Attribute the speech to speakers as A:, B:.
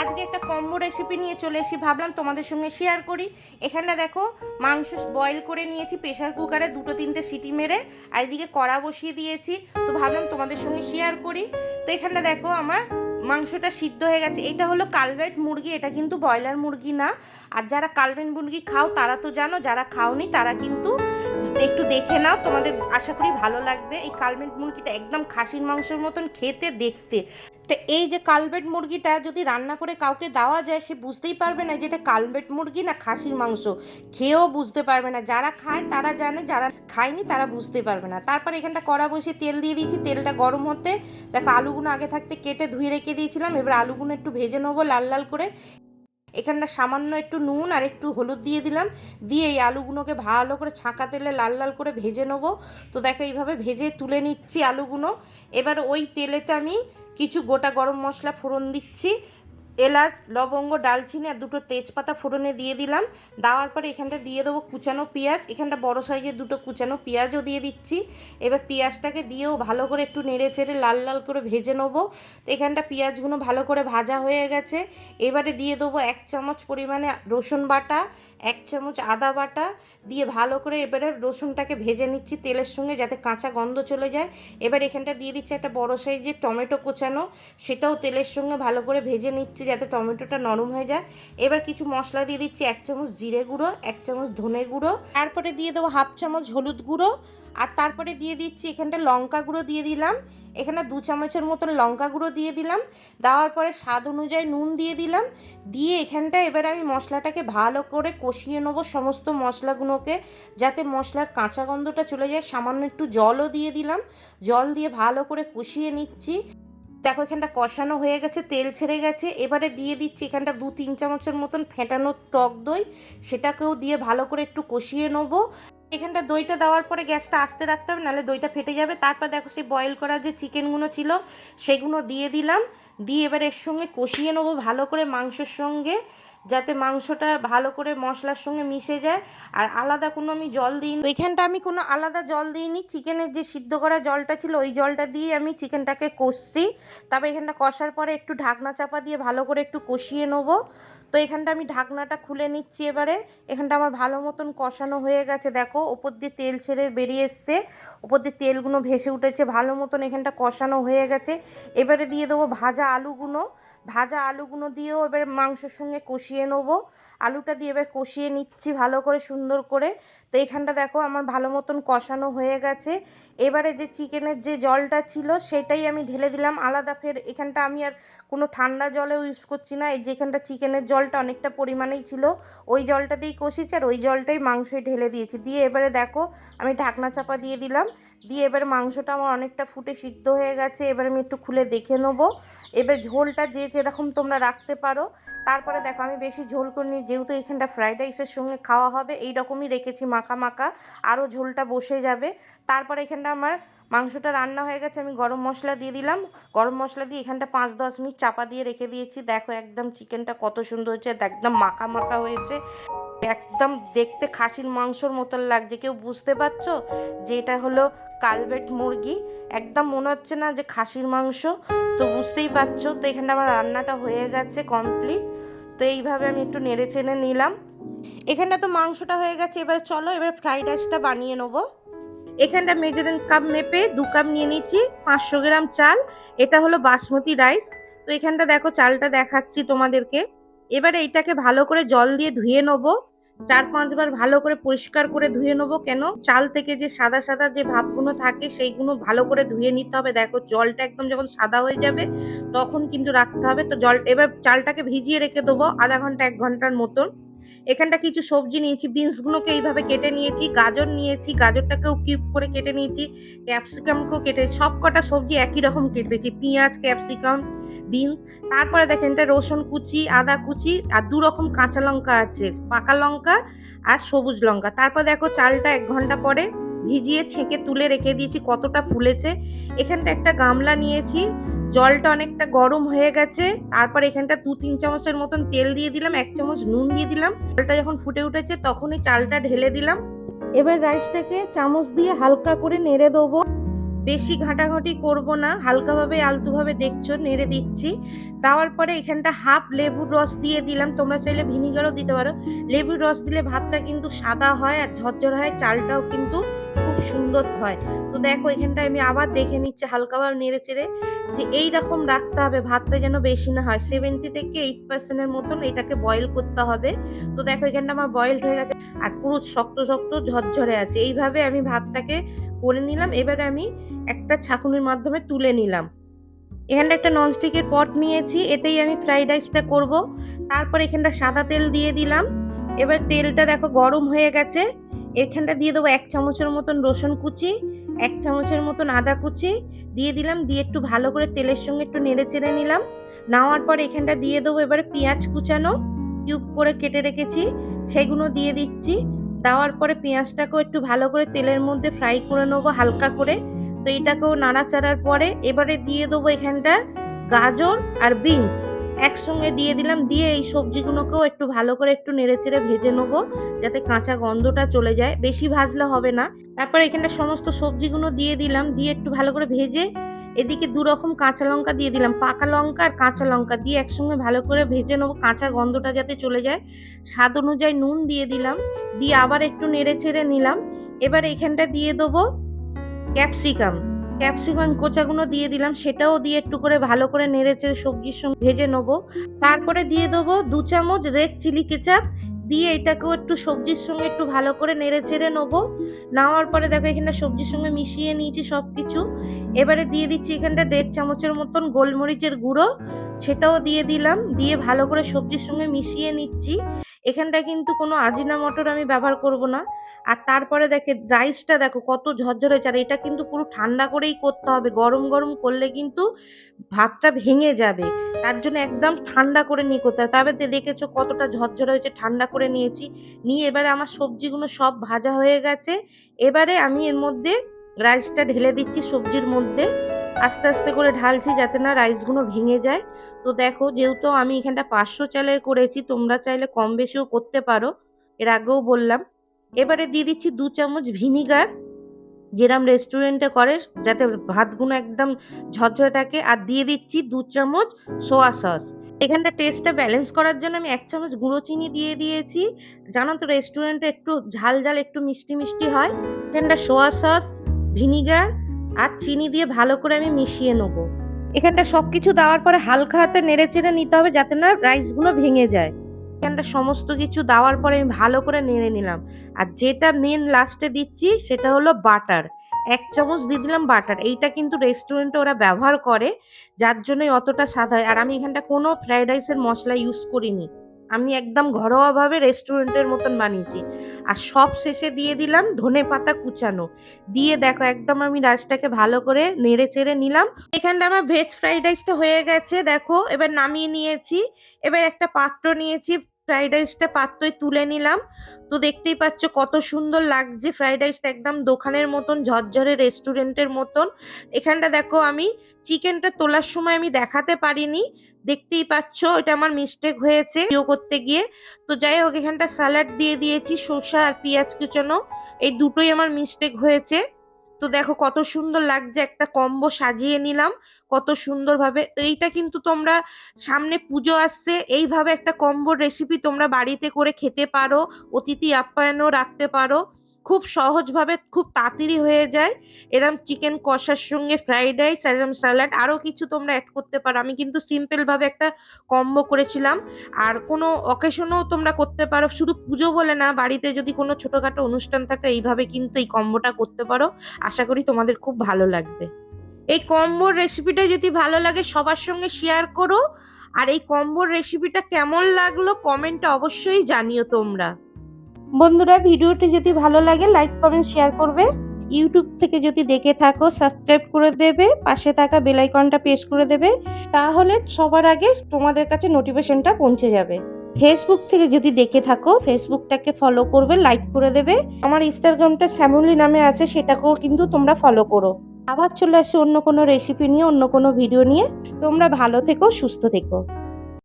A: আজকে একটা combo recipe নিয়ে চলে এসেছি, ভাবলাম তোমাদের সঙ্গে শেয়ার করি। এখানটা দেখো, মাংস বয়েল করে নিয়েছি প্রেশার কুকারে দুটো তিনটে সিটি মেরে, আর এদিকে কড়া বসিয়ে দিয়েছি। তো ভাবলাম তোমাদের সঙ্গে শেয়ার করি। তো এখানটা দেখো আমার মাংসটা সিদ্ধ হয়ে গেছে। এটা হলো কালভেট মুরগি, এটা কিন্তু ব্রয়লার মুরগি না। আর যারা কালভেট মুরগি খাও, তারা তো জানো, যারা খাওনি, তারা কিন্তু একটু দেখে নাও। তোমাদের আশা করি ভালো লাগবে। এই কালভেট মুরগিটা একদম খাসির মাংসের মতন খেতে, দেখতে। তো এই যে কালবেট মুরগিটা যদি রান্না করে কাউকে দেওয়া যায়, সে বুঝতেই পারবে না যে এটা কালবেট মুরগি না খাসির মাংস। খেয়েও বুঝতে পারবে না। যারা খায় তারা জানে, যারা খায়নি তারা বুঝতে পারবে না। তারপর এখানটা কড়া বসে তেল দিয়ে দিয়েছি। তেলটা গরম হতে, দেখো আলুগুলো আগে থাকতে কেটে ধুয়ে রেখে দিয়েছিলাম। এবার আলুগুলো একটু ভেজে নেব লাল লাল করে। এখানটা সামান্য একটু নুন আর একটু হলুদ দিয়ে দিলাম। দিয়ে এই আলুগুলোকে ভালো করে ছাঁকা তেলে লাল লাল করে ভেজে নেব। তো দেখো এইভাবে ভেজে তুলে নিচ্ছি আলুগুলো এবার ওই তেলেতে আমি কিছু গোটা গরম মশলা ফোড়ন দিচ্ছি। এলাচ, লবঙ্গ, ডালচিনি আর দুটো তেজপাতা ফোড়নে দিয়ে দিলাম। দেওয়ার পরে এখানটা দিয়ে দেবো কুচানো পেঁয়াজ। এখানটা বড় সাইজের দুটো কুচানো পেঁয়াজও দিয়ে দিচ্ছি। এবার পেঁয়াজটাকে দিয়েও ভালো করে একটু নেড়ে চেড়ে লাল লাল করে ভেজে নেব। তো এখানটা পেঁয়াজগুলো ভালো করে ভাজা হয়ে গেছে। এবারে দিয়ে দেবো এক চামচ পরিমাণে রসুন বাটা, এক চামচ আদা বাটা। দিয়ে ভালো করে এবারে রসুনটাকে ভেজে নিচ্ছি তেলের সঙ্গে যাতে কাঁচা গন্ধ চলে যায়। এবার এখানটা দিয়ে দিচ্ছি একটা বড় সাইজের টমেটো কোচানো। সেটাও তেলের সঙ্গে ভালো করে ভেজে নিচ্ছি। যাতে টমেটোটা নরম হয়ে যায়। এবার কিছু মশলা দিয়ে দিচ্ছি এক চামচ জিরে গুঁড়ো, এক চামচ ধনে গুঁড়ো, তারপরে দিয়ে দেবো হাফ চামচ হলুদ গুঁড়ো, আর তারপরে দিয়ে দিচ্ছি এখানটা লঙ্কা গুঁড়ো দিয়ে দিলাম। এখানে দু চামচের মতন লঙ্কা গুঁড়ো দিয়ে দিলাম। দেওয়ার পরে স্বাদ অনুযায়ী নুন দিয়ে দিলাম। দিয়ে এখানটা এবার আমি মশলাটাকে ভালো করে কষিয়ে নেব সমস্ত মশলাগুলোকে, যাতে মশলার কাঁচা গন্ধটা চলে যায়। সামান্য একটু জলও দিয়ে দিলাম। জল দিয়ে ভালো করে কষিয়ে নিচ্ছি। দেখো, এখানটা কষানো হয়ে গেছে, তেল ছেড়ে গেছে। এবারে দিয়ে দিচ্ছি এখানটা দু তিন চামচের মতন ফেটানো টক দই। সেটাকেও দিয়ে ভালো করে একটু কষিয়ে নেব। এখানটা দইটা দেওয়ার পরে গ্যাসটা আস্তে রাখতে হবে, নাহলে দইটা ফেটে যাবে। তারপর দেখো, সেই বয়েল করা যে চিকেনগুলো ছিল, সেগুলো দিয়ে দিলাম। দিয়ে এবার এর সঙ্গে কষিয়ে নেব ভালো করে মাংসের সঙ্গে। যাতে মাংসটা ভালো করে মশলার সঙ্গে মিশে যায়। আর আলাদা কোনো আমি জল দিই দিইনি এখানটা আমি কোনো আলাদা জল দিইনি। চিকেনের যে সিদ্ধ করা জলটা ছিল, ওই জলটা দিয়ে আমি চিকেনটাকে কষছি। তারপর এখানটা কষার পরে একটু ঢাকনা চাপা দিয়ে ভালো করে একটু কষিয়ে নেব। তো এখানটা আমি ঢাকনাটা খুলে নিচ্ছি এবারে। এখানটা আমার ভালো মতন কষানো হয়ে গেছে, দেখো। ওপর দিয়ে তেল ছেড়ে বেরিয়ে এসছে। ওপর দিয়ে তেলগুলো ভেসে উঠেছে, ভালো মতন এখানটা কষানো হয়ে গেছে। এবারে দিয়ে দেবো ভাজা আলুগুলো। ভাজা আলুগুলো দিয়েও এবার মাংসের সঙ্গে কষিয়ে নেব। আলুটা দিয়ে এবার কষিয়ে নিচ্ছি ভালো করে, সুন্দর করে। তো এখানটা দেখো আমার ভালো মতন কষানো হয়ে গেছে। এবারে যে চিকেনের যে জলটা ছিল সেটাই আমি ঢেলে দিলাম। আলাদা ফের এখানটা আমি আর কোনো ঠান্ডা জলেও ইউজ করছি না। এই যেখানটা চিকেনের জলটা অনেকটা পরিমাণেই ছিল, ওই জলটা দিয়েই কষিয়েছি আর ওই জলটাই মাংসে ঢেলে দিয়েছি। দিয়ে এবারে দেখো, আমি ঢাকনা চাপা দিয়ে দিলাম। দিয়ে এবার মাংসটা আমার অনেকটা ফুটে সিদ্ধ হয়ে গেছে, এবার আমি একটু খুলে দেখে নেব। এবার ঝোলটা যে যেরকম তোমরা রাখতে পারো। তারপরে দেখো, আমি বেশি ঝোল করিনি, যেহেতু এখানটা ফ্রাইড রাইসের সঙ্গে খাওয়া হবে এই রকমই রেখেছি মাখা মাখা, আরও ঝোলটা বসে যাবে। তারপরে এখানটা আমার মাংসটা রান্না হয়ে গেছে, আমি গরম মশলা দিয়ে দিলাম। গরম মশলা দিয়ে এখানটা পাঁচ দশ মিনিট চাপা দিয়ে রেখে দিয়েছি। দেখো একদম চিকেনটা কত সুন্দর হয়েছে একদম মাখা মাখা হয়েছে। একদম দেখতে খাসির মাংসর মতন লাগছে। কেউ বুঝতে পারছ যে এটা হলো কালভেট মুরগি? একদম মনে হচ্ছে না যে খাসির মাংস, তো বুঝতেই পারছ। তো এখানে আমার রান্নাটা হয়ে গেছে কমপ্লিট তো এইভাবে আমি একটু নেড়ে চেড়ে নিলাম। এখানটা তো মাংসটা হয়ে গেছে, এবার চলো এবার ফ্রাইড রাইসটা বানিয়ে নেব। এখানটা মেজারেন কাপ মেপে দু কাপ নিয়ে নিচ্ছি, পাঁচশো গ্রাম চাল, এটা হলো বাসমতি রাইস তো এখানটা দেখো চালটা দেখাচ্ছি তোমাদেরকে। এবারে এটাকে ভালো করে জল দিয়ে ধুয়ে নেব। চার পাঁচবার ভালো করে পরিষ্কার করে ধুয়ে নেব কেন? চাল থেকে যে সাদা সাদা যে ভাবগুলো থাকে সেইগুলো ভালো করে ধুয়ে নিতে হবে। দেখো জলটা একদম যখন সাদা হয়ে যাবে তখন কিন্তু রাখতে হবে। তো জল, এবার চালটাকে ভিজিয়ে রেখে দেবো আধা ঘণ্টা, এক ঘণ্টার মতন। এখানটা কিছু সবজি নিয়েছি বিনসগুলোকে এইভাবে কেটে নিয়েছি, গাজর নিয়েছি, গাজরটাকেও কিউব করে কেটে নিয়েছি ক্যাপসিকামকেও কেটে সব কটা সবজি একই রকম কেটেছি, পেঁয়াজ ক্যাপসিকাম বিনস তারপরে দেখেন এটা রসুন কুচি, আদা কুচি, আর দু রকম কাঁচা লঙ্কা আছে, পাকা লঙ্কা আর সবুজ লঙ্কা। তারপর দেখো চালটা এক ঘণ্টা পরে ভিজিয়ে ছেঁকে তুলে রেখে দিয়েছি, কতটা ফুলেছে। এখানটা একটা গামলা নিয়েছি, জলটা অনেকটা গরম হয়ে গেছে, তারপর এখানটা দু তিন চামচের মতন তেল দিয়ে দিলাম, এক চামচ নুন দিয়ে দিলাম। জলটা যখন ফুটে উঠেছে তখনই চালটা ঢেলে দিলাম। এবার রাইসটাকে চামচ দিয়ে হালকা করে নেড়ে দেবো। বেশি ঘাঁটাঘাঁটি করব না, হালকাভাবে আলতুভাবে দেখছ, নেড়ে দিচ্ছি। দেওয়ার পরে এখানটা হাফ লেবুর রস দিয়ে দিলাম, তোমরা চাইলে ভিনিগারও দিতে পারো। লেবুর রস দিলে ভাতটা কিন্তু সাদা হয় আর ঝরঝর হয়, চালটাও কিন্তু খুব সুন্দর হয়। তো দেখো, এখানটায় আমি আবার দেখে নিচ্ছি হালকাভাবে নেড়ে চেড়ে, যে এই রকম রাখতে হবে, ভাতটা যেন বেশি না হয়। সেভেন্টি থেকে এইট পার্সেন্টের মতন এটাকে বয়েল করতে হবে। তো দেখো, এখানটা আমার বয়েলড হয়ে গেছে আর পুরো শক্ত শক্ত, ঝরঝরে আছে। এইভাবে আমি ভাতটাকে করে নিলাম। এবারে আমি একটা ছাঁকুনির মাধ্যমে তুলে নিলাম। এখানটা একটা ননস্টিকের পট নিয়েছি। এতেই আমি ফ্রাইড রাইসটা করব। তারপর এখানটা সাদা তেল দিয়ে দিলাম। এবার তেলটা দেখো, গরম হয়ে গেছে। এখানটা দিয়ে দেবো এক চামচের মতন রসুন কুচি, এক চামচের মতন আদা কুচি, দিয়ে দিলাম, দিয়ে একটু ভালো করে তেলের সঙ্গে একটু নেড়ে চেড়ে নিলাম। নেওয়ার পর এখানটা দিয়ে দেবো এবারে পেঁয়াজ কুচানো, কিউব করে কেটে রেখেছি সেগুলো দিয়ে দিচ্ছি। দেওয়ার পরে পেঁয়াজটাকেও একটু ভালো করে তেলের মধ্যে ফ্রাই করে নেব হালকা করে। তো এটাকেও নাড়াচাড়ার পরে এবারে দিয়ে দেবো এখানটা গাজর আর বিনস। একসঙ্গে দিয়ে দিলাম, দিয়ে এই সবজিগুলোকেও একটু ভালো করে একটু নেড়েচেড়ে ভেজে নেব, যাতে কাঁচা গন্ধটা চলে যায়। বেশি ভাজলে হবে না। তারপর এখানটা সমস্ত সবজিগুলো দিয়ে দিলাম, দিয়ে একটু ভালো করে ভেজে এদিকে দু রকম কাঁচা লঙ্কা দিয়ে দিলাম। পাকা লঙ্কা আর কাঁচা লঙ্কা দিয়ে একসঙ্গে ভালো করে ভেজে নেব, কাঁচা গন্ধটা যাতে চলে যায়। স্বাদ অনুযায়ী নুন দিয়ে দিলাম, দিয়ে আবার একটু নেড়ে ছেড়ে নিলাম। এবার এখানটা দিয়ে দেবো ক্যাপসিকাম। ক্যাপসিকাম কোচাগুলো দিয়ে দিলাম, সেটাও দিয়ে একটু করে ভালো করে নেড়ে চেড়ে সবজির সঙ্গে ভেজে নেব। তারপরে দিয়ে দেবো দু চামচ রেড চিলি কেচাপ, দিয়ে এটাকেও একটু সবজির সঙ্গে একটু ভালো করে নেড়ে চেড়ে নেব। নেওয়ার পরে দেখো এখানটা সবজির সঙ্গে মিশিয়ে নিয়েছি সব কিছু এবারে দিয়ে দিচ্ছি এখানটা দেড় চামচের মতন গোলমরিচের গুঁড়ো। সেটাও দিয়ে দিলাম। দিয়ে ভালো করে সবজির সঙ্গে মিশিয়ে নিচ্ছি। এখানটা কিন্তু কোনো আজিনা মটর আমি ব্যবহার করব না। আর তারপরে দেখে রাইসটা দেখো কত ঝরঝরে চার এটা কিন্তু পুরো ঠান্ডা করেই করতে হবে। গরম গরম করলে কিন্তু ভাতটা ভেঙে যাবে। তার জন্য একদম ঠান্ডা করে নিয়ে করতে হবে। তবে দেখেছ কতটা ঝরঝরে হয়েছে, ঠান্ডা করে নিয়েছি। নিয়ে এবারে আমার সবজিগুলো সব ভাজা হয়ে গেছে। এবারে আমি এর মধ্যে রাইসটা ঢেলে দিচ্ছি সবজির মধ্যে। আস্তে আস্তে করে ঢালছি যাতে না রাইসগুলো ভেঙে যায়। তো দেখো, যেহেতু আমি এখানটা পাঁচশো চালের করেছি, তোমরা চাইলে কম বেশিও করতে পারো, এর আগেও বললাম। এবারে দিয়ে দিচ্ছি দু চামচ ভিনিগার, যেরম রেস্টুরেন্টে করে, যাতে ভাতগুলো একদম ঝরঝরে থাকে, আর দিয়ে দিচ্ছি দু চামচ সোয়া সস। এখানটা টেস্টটা ব্যালেন্স করার জন্য আমি এক চামচ গুঁড়ো চিনি দিয়ে দিয়েছি। জানো তো, রেস্টুরেন্টে একটু ঝাল ঝাল, একটু মিষ্টি মিষ্টি হয়। এখানটা সোয়া সস, ভিনিগার আর চিনি দিয়ে ভালো করে আমি মিশিয়ে নেব। এখানটা সব কিছু দেওয়ার পরে হালকা হাতে নেড়ে চেড়ে নিতে হবে যাতে না রাইসগুলো ভেঙে যায়। এখানটা সমস্ত কিছু দেওয়ার পরে আমি ভালো করে নেড়ে নিলাম। আর যেটা মেন লাস্টে দিচ্ছি সেটা হলো বাটার। এক চামচ দিয়ে দিলাম বাটার। এইটা কিন্তু রেস্টুরেন্টে ওরা ব্যবহার করে, যার জন্যই অতটা স্বাদ হয়। আর আমি এখানটা কোনো ফ্রাইড রাইসের মশলা ইউজ করিনি। আমি একদম ঘরোয়াভাবে রেস্টুরেন্টের মতন বানিয়েছি। আর সব শেষে দিয়ে দিলাম ধনে পাতা কুচানো। দিয়ে দেখো একদম আমি রাইসটাকে ভালো করে নেড়ে চেড়ে নিলাম। এখানটা আমার ভেজ ফ্রাইড রাইসটা হয়ে গেছে, দেখো। এবার নামিয়ে নিয়েছি। এবার একটা পাত্র নিয়েছি ফ্রাইড রাইসটা পাত্রই তুলে নিলাম। তো দেখতেই পাচ্ছ কত সুন্দর লাগছে ফ্রাইড রাইসটা একদম দোকানের মতন, ঝরঝরে রেস্টুরেন্টের মতন। এখানটা দেখো আমি চিকেনটা তোলার সময় আমি দেখাতে পারিনি। দেখতেই পাচ্ছ এটা আমার মিস্টেক হয়েছে ভিডিও করতে গিয়ে। তো যাই হোক, এখানটা স্যালাড দিয়ে দিয়েছি শসা আর পেঁয়াজ কুচানো। এই দুটোই আমার মিস্টেক হয়েছে। তো দেখো কত সুন্দর লাগছে একটা কম্বো সাজিয়ে নিলাম। কত সুন্দরভাবে এইটা কিন্তু তোমরা সামনে পুজো আসছে। এইভাবে একটা কম্বোর রেসিপি তোমরা বাড়িতে করে খেতে পারো, অতিথি আপ্যায়নও রাখতে পারো। খুব সহজভাবে খুব তাড়াতাড়ি হয়ে যায়। এরম চিকেন কষার সঙ্গে ফ্রাইড রাইস এরম স্যালাড আরও কিছু তোমরা অ্যাড করতে পারো। আমি কিন্তু সিম্পলভাবে একটা কম্বো করেছিলাম। আর কোনো অকেশনও তোমরা করতে পারো। শুধু পুজো বলে না, বাড়িতে যদি কোনো ছোটোখাটো অনুষ্ঠান থাকে, এইভাবে কিন্তু এই কম্বোটা করতে পারো। আশা করি তোমাদের খুব ভালো লাগবে। এই কম্বোর রেসিপিটা যদি ভালো লাগে, সবার সঙ্গে শেয়ার করো। আর এই কম্বোর রেসিপিটা কেমন লাগল কমেন্টে অবশ্যই জানিও তোমরা। বন্ধুরা, ভিডিওটি যদি ভালো লাগে লাইক কমেন্ট শেয়ার করবে। ইউটিউব থেকে যদি দেখে থাকো সাবস্ক্রাইব করে দেবে। পাশে থাকা বেল আইকনটা প্রেস করে দেবে। তাহলে সবার আগে তোমাদের কাছে নোটিফিকেশনটা পৌঁছে যাবে। ফেসবুক থেকে যদি দেখে থাকো ফেসবুকটাকে ফলো করবে লাইক করে দেবে। আমার ইনস্টাগ্রামটা শ্যামলি নামে আছে, সেটাকেও কিন্তু তোমরা ফলো করো। আবার চলে আসে অন্য কোনো রেসিপি নিয়ে, অন্য কোনো ভিডিও নিয়ে। তোমরা ভালো থেকো, সুস্থ থেকো।